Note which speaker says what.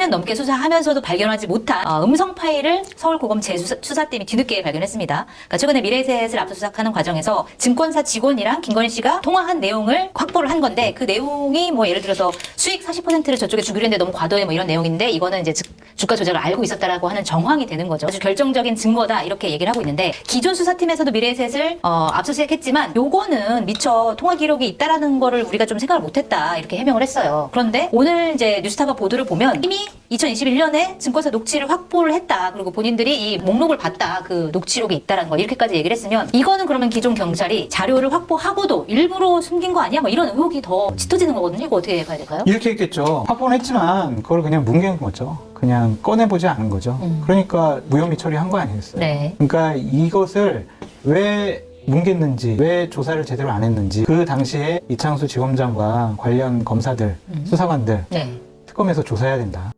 Speaker 1: 4년 넘게 수사하면서도 발견하지 못한 어, 음성 파일을 서울고검 재수사팀이 뒤늦게 발견했습니다. 그러니까 최근에 미래셋을 압수수색하는 과정에서 증권사 직원이랑 김건희 씨가 통화한 내용을 확보를 한 건데 그 내용이 뭐 예를 들어서 수익 40%를 저쪽에 주기로 했는데 너무 과도해 뭐 이런 내용인데 이거는 이제 주- 주가 조작을 알고 있었다라고 하는 정황이 되는 거죠. 아주 결정적인 증거다 이렇게 얘기를 하고 있는데 기존 수사팀에서도 미래셋을 어, 압수수색했지만 요거는 미처 통화 기록이 있다라는 거를 우리가 좀 생각을 못했다 이렇게 해명을 했어요. 그런데 오늘 이제 뉴스타파 보도를 보면 이미 2021년에 증권사 녹취를 확보를 했다. 그리고 본인들이 이 목록을 봤다. 그 녹취록이 있다라는 거 이렇게까지 얘기를 했으면 이거는 그러면 기존 경찰이 자료를 확보하고도 일부러 숨긴 거 아니야? 뭐 이런 의혹이 더 짙어지는 거거든요. 이거 어떻게 봐야 될까요?
Speaker 2: 이렇게 했겠죠. 확보는 했지만 그걸 그냥 뭉갠 거죠. 그냥 꺼내보지 않은 거죠.
Speaker 1: 음.
Speaker 2: 그러니까 무혐의 처리한 거 아니겠어요?
Speaker 1: 네.
Speaker 2: 그러니까 이것을 왜 뭉갰는지, 왜 조사를 제대로 안 했는지, 그 당시에 이창수 지검장과 관련 검사들,
Speaker 1: 음.
Speaker 2: 수사관들,
Speaker 1: 네.
Speaker 2: 특검에서 조사해야 된다.